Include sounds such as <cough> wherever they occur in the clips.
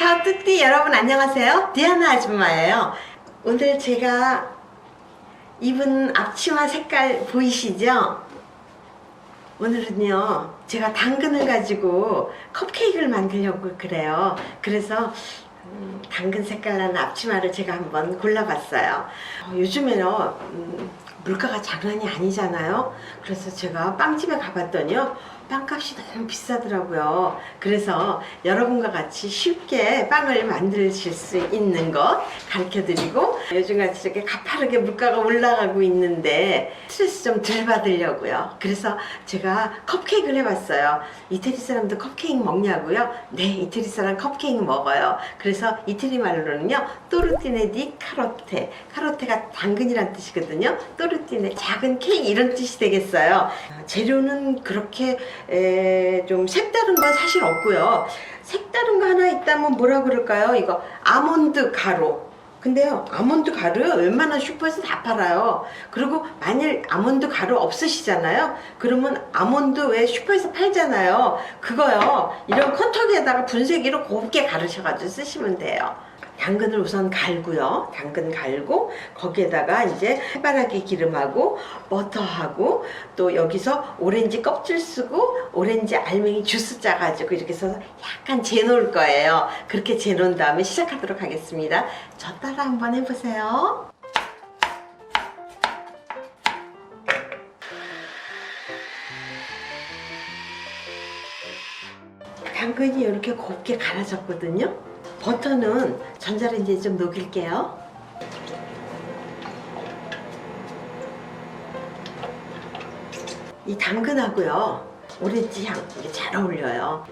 자, 뚜띠 여러분 안녕하세요. 디아나 아줌마예요. 오늘 제가 입은 앞치마 색깔 보이시죠? 오늘은요, 제가 당근을 가지고 컵케이크를 만들려고 그래요. 그래서 음, 당근 색깔 나는 앞치마를 제가 한번 골라봤어요. 어, 요즘에는 음, 물가가 장난이 아니잖아요. 그래서 제가 빵집에 가봤더니요. 빵값이 너무 비싸더라고요. 그래서 여러분과 같이 쉽게 빵을 만드실 수 있는 것 가르쳐 드리고 요즘같이 이렇게 가파르게 물가가 올라가고 있는데 스트레스 좀 덜 받으려고요. 그래서 제가 컵케이크를 해봤어요. 이태리 사람도 컵케이크 먹냐고요? 네, 이태리 사람 컵케이크 먹어요. 그래서 이태리 말로는요, 또르티네 디 카로테. 카로테가 당근이란 뜻이거든요. 또르 티네 작은 케이크 이런 뜻이 되겠어요. 어, 재료는 그렇게 에, 좀 색다른 건 사실 없고요. 색다른 거 하나 있다면 뭐라 그럴까요? 이거 아몬드 가루. 근데요, 아몬드 가루 웬만한 슈퍼에서 다 팔아요. 그리고 만일 아몬드 가루 없으시잖아요. 그러면 아몬드 왜 슈퍼에서 팔잖아요. 그거요, 이런 컨터기에다가 분쇄기로 곱게 가르셔가지고 쓰시면 돼요. 당근을 우선 갈고요. 당근 갈고 거기에다가 이제 해바라기 기름하고 버터하고 또 여기서 오렌지 껍질 쓰고 오렌지 알맹이 주스 짜가지고 이렇게 해서 약간 재놓을 거예요. 그렇게 재놓은 다음에 시작하도록 하겠습니다. 저 따라 한번 해보세요. 당근이 이렇게 곱게 갈아졌거든요. 버터는 전자레인지에 좀 녹일게요. 이 당근하고요. 오렌지 향 이게 잘 어울려요.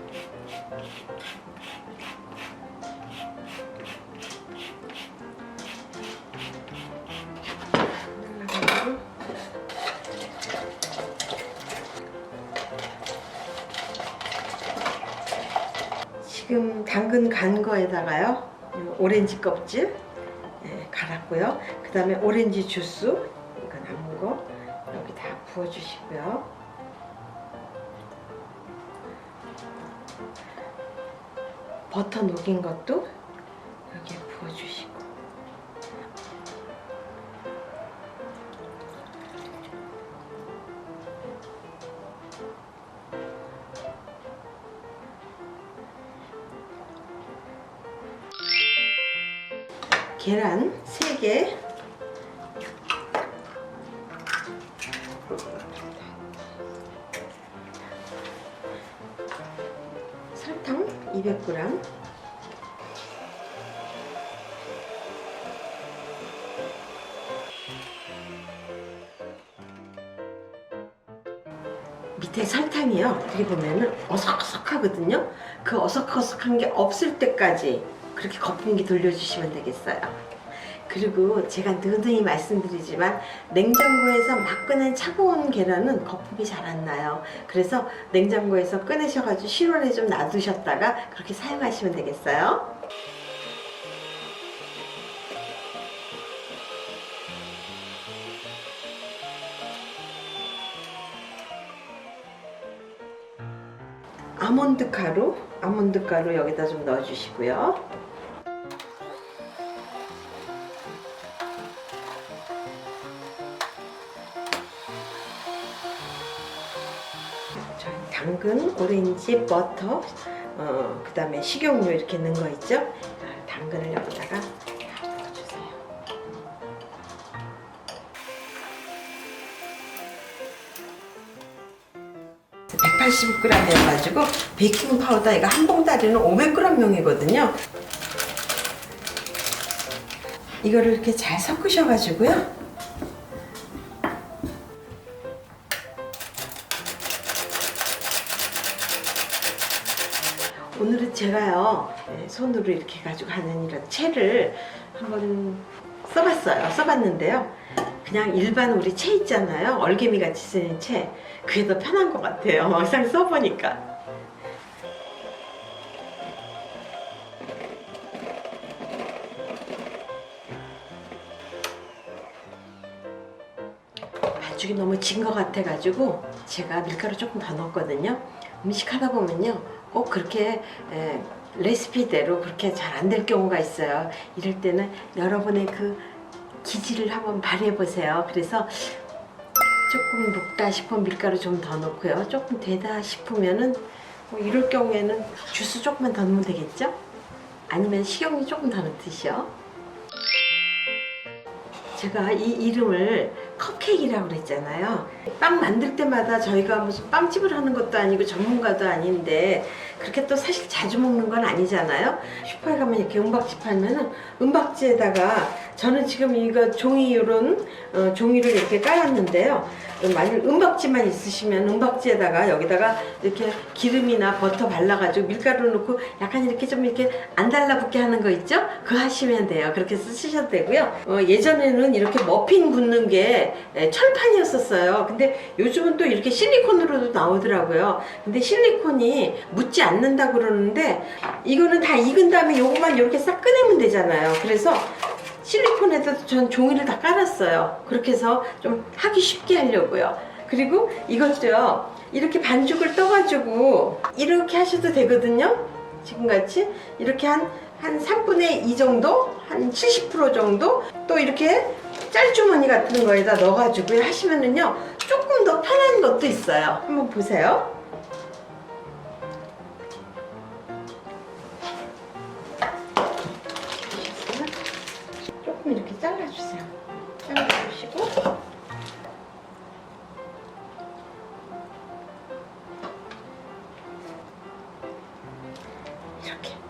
지금 당근 간 거에다가요 오렌지 껍질 예, 갈았고요. 그 다음에 오렌지 주스 이거 남은 거 여기 다 부어주시고요. 버터 녹인 것도 여기에 부어주시고 계란 3개 설탕 200g 밑에 설탕이요. 여기 보면은 어석어석하거든요. 그 어석어석한 게 없을 때까지 그렇게 거품기 돌려주시면 되겠어요. 그리고 제가 느슨히 말씀드리지만 냉장고에서 막 꺼낸 차가운 계란은 거품이 잘 안 나요. 그래서 냉장고에서 꺼내셔가지고 실온에 좀 놔두셨다가 그렇게 사용하시면 되겠어요. 아몬드 가루, 아몬드 가루 여기다 좀 넣어주시고요. 자, 당근, 오렌지, 버터, 어, 그 다음에 식용유 이렇게 넣은 거 있죠? 아, 당근을 여기다가 다 넣어주세요. 네, 180g이어가지고 베이킹 파우더 이거 한 봉다리는 500g용이거든요. 이거를 이렇게 잘 섞으셔가지고요. 오늘은 제가요 네, 손으로 이렇게 가지고 하는 이런 채를 한번 써봤어요. 써봤는데요. 그냥 일반 우리 채 있잖아요. 얼개미 같이 쓰는 채. 그게 더 편한 것 같아요. <laughs> 막상 써보니까. 반죽이 너무 진 것 같아가지고 제가 밀가루 조금 더 넣었거든요. 음식 하다 보면요 꼭 그렇게 에, 레시피대로 그렇게 잘 안 될 경우가 있어요. 이럴 때는 여러분의 그 기질을 한번 발휘해 보세요. 그래서 조금 녹다 싶으면 밀가루 좀 더 넣고요. 조금 되다 싶으면은 뭐 이럴 경우에는 주스 조금만 더 넣으면 되겠죠? 아니면 식용유 조금 더 넣듯이요. 제가 이 이름을 컵케이크라고 그랬잖아요. 빵 만들 때마다 저희가 무슨 빵집을 하는 것도 아니고 전문가도 아닌데 그렇게 또 사실 자주 먹는 건 아니잖아요. 슈퍼에 가면 이렇게 은박지 팔면은 은박지에다가 저는 지금 이거 종이 이런 어, 종이를 이렇게 깔았는데요. 만약 은박지만 있으시면 은박지에다가 여기다가 이렇게 기름이나 버터 발라가지고 밀가루 넣고 약간 이렇게 좀 이렇게 안 달라붙게 하는 거 있죠? 그거 하시면 돼요. 그렇게 쓰셔도 되고요. 어, 예전에는 이렇게 머핀 굽는 게 에, 철판이었었어요. 근데 요즘은 또 이렇게 실리콘으로도 나오더라고요. 근데 실리콘이 묻지 않는다 그러는데 이거는 다 익은 다음에 요것만 이렇게 싹 꺼내면 되잖아요. 그래서 실리콘에다 전 종이를 다 깔았어요. 그렇게 해서 좀 하기 쉽게 하려고요. 그리고 이것도요, 이렇게 반죽을 떠가지고 이렇게 하셔도 되거든요. 지금같이 이렇게 한, 한 3분의 2 정도? 한 70% 정도? 또 이렇게 짤주머니 같은 거에다 넣어가지고 하시면은요, 조금 더 편한 것도 있어요. 한번 보세요. 조금 이렇게 잘라주세요. 잘라주시고. 이렇게.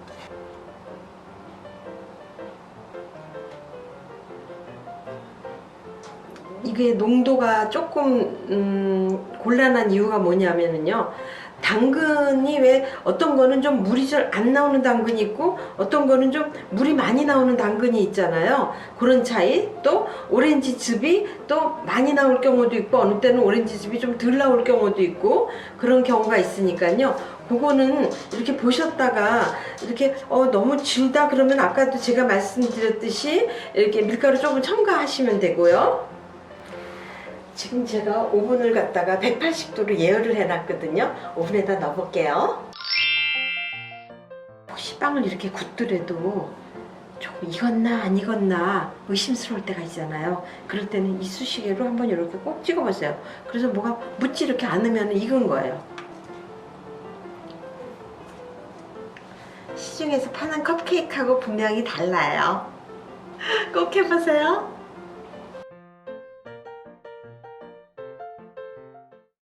이게 농도가 조금 음, 곤란한 이유가 뭐냐면은요. 당근이 왜 어떤 거는 좀 물이 잘 안 나오는 당근이 있고 어떤 거는 좀 물이 많이 나오는 당근이 있잖아요. 그런 차이 또 오렌지 즙이 또 많이 나올 경우도 있고 어느 때는 오렌지 즙이 좀 덜 나올 경우도 있고 그런 경우가 있으니까요. 그거는 이렇게 보셨다가 이렇게 어 너무 질다 그러면 아까도 제가 말씀드렸듯이 이렇게 밀가루 조금 첨가하시면 되고요. 지금 제가 오븐을 갖다가 180도로 예열을 해놨거든요. 오븐에다 넣어볼게요. 혹시 빵을 이렇게 굽더라도 조금 익었나 안 익었나 의심스러울 때가 있잖아요. 그럴 때는 이쑤시개로 한번 이렇게 꼭 찍어보세요. 그래서 뭐가 묻지 이렇게 않으면 익은 거예요. 시중에서 파는 컵케이크하고 분명히 달라요. <laughs> 꼭 해보세요.